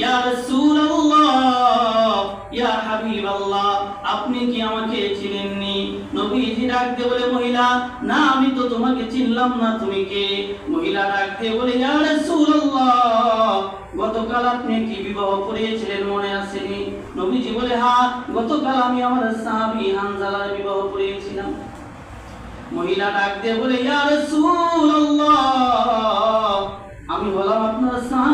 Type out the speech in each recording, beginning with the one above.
ইয়া রাসূলুল্লাহ, ইয়া হাবিবাল্লাহ, আপনি কি আমাকে নবীজি ডাক দিয়ে বলে, মহিলা, না, আমি তো তোমাকে চিনলাম না, তুমি কে? মহিলা ডাক দিয়ে বলে, ইয়া রাসূলুল্লাহ, গতকাল আপনি কি বিবাহ মনে আসেনি? নবীজি বলে হ্যাঁ গতকাল আমি আমার সাহাবী হানজালার বিবাহ করিয়েছিলাম। মহিলা ডাক দিয়ে বলে, ইয়া রাসূলুল্লাহ, আমি হলাম আপনার সাহাবী?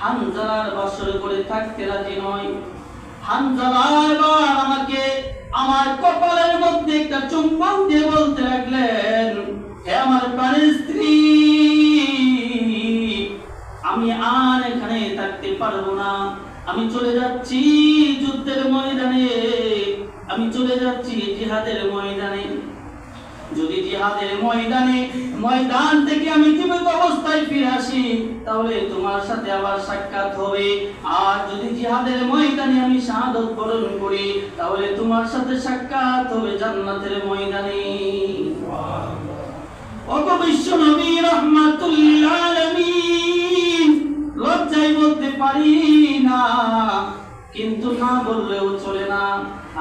হানজালার বাসর করে থাকতে রাজি নয়। হানজালা এবার আমাকে আমার কপালের মধ্যে একটা চুম্বন দিয়ে বলতে লাগলেন, হে আমার প্রাণের স্ত্রী, আমি আর এখানে থাকতে পারব না। আমি চলে যাচ্ছি যুদ্ধের ময়দানে, আমি চলে যাচ্ছি জিহাদের ময়দানে। যদি জিহাদের ময়দানে, ময়দান থেকে আমি জীবিত অবস্থায় ফিরে আসি, তাহলে তোমার সাথে আবার সাক্ষাৎ হবে। আর যদি জিহাদের ময়দানে আমি শাহাদত বরণ করি, তাহলে তোমার সাথে সাক্ষাৎ হবে জান্নাতের ময়দানে। ওগো বিশ্ব নবী রহমাতুল আলামিন, লজ্জায় বলতে পারি না। কিন্তু না বললেও চলে না।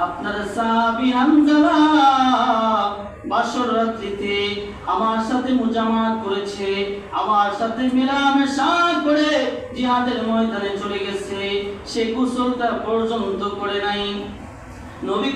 আপনার সাহাবী হানজালা বাসর রাত্রিতে আমার সাথে মুজামাত করেছে, আমার সাথে মেলামেশা করে জিহাদের ময়দানে চলে গেছে। সে কুশলটা পর্যন্ত করে নাই। নবী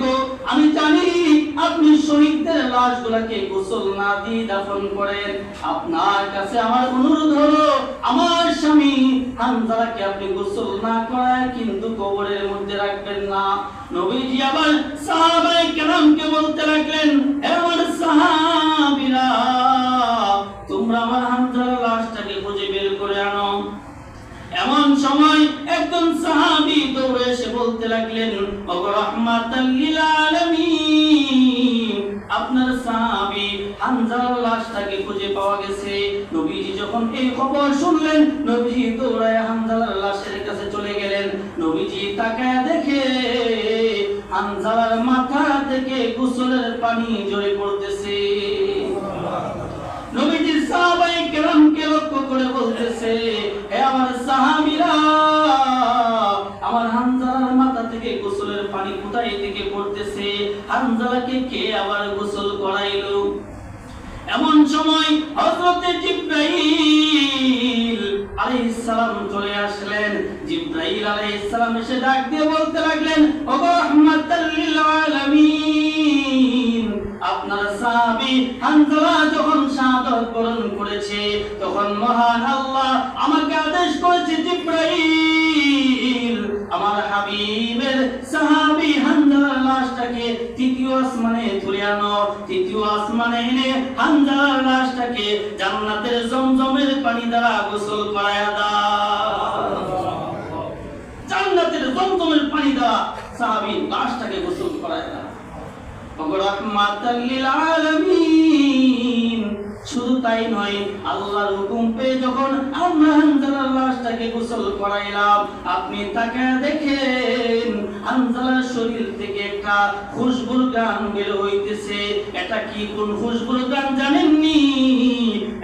আমি জানি আপনি শহীদদের লাশগুলোকে গোসল না দিয়ে দাফন করেন। আপনার কাছে আমার অনুরোধ হলো, আমার স্বামী আপনি গোসল না করায় কিন্তু কবরের মধ্যে রাখবেন না। নবীজি আবার সাহাবায়ে কেরামকে বলতে লাগলেন "হে আমার সাহাবীরা, তোমরা আমার হানজালার লাশটাকে খুঁজে বের করে আনো। এমন সময় একজন সাহাবী দৌড়ে এসে বলতে লাগলেন আপনার সাহাবী লাশটাকে খুঁজে পাওয়া গেছে। নবীজি যখন এই খবর শুনলেন, নবীজি দৌড়ায় লাশের কাছে চলে গেলেন। নবীজি দেখে হানজালার মাথা থেকে গোসলের পানি ঝরে পড়তেছে। নবীজি সাহাবায়ে কেরামকে লক্ষ্য করে বলতেছে আবার গোসল করাইলো। এমন সময় জিব্রাইল চলে আসলেন। জিব্রাইল এসে ডাক দিয়ে বলতে লাগলেন রাহমাতাল লিল আলামিন। আপনার সাহাবী হানজালা যখন শাহাদাত বরণ করেছে, তখন মহান আল্লাহ আমাকে আদেশ করেছে জিব্রাইল। এনে হানজালার লাশটাকে জান্নাতের জমজমের পানি দ্বারা গোসল করায়া দাও। জান্নাতের জমজমের পানি দ্বারা সাহাবী লাশটাকে গোসল করায়া দাও। রহমাতাল লিল আলামিন। শুধু তাই নয়, আল্লাহর হুকুম পেয়ে যখন আমরা হানজালার লাশটাকে গোসল করাইলাম, আপনি তাকে দেখেন হানজালার শরীর থেকে একটা খুশবুর গান বের হইতেছে। এটা কি কোন খুশবুর গান জানেননি?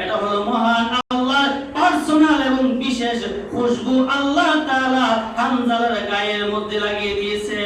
এটা হলো মহান আল্লাহর পার্সোনাল এবং বিশেষ খুশবু আল্লাহ তাআলা হানজালার গায়ের মধ্যে লাগিয়ে দিয়েছে।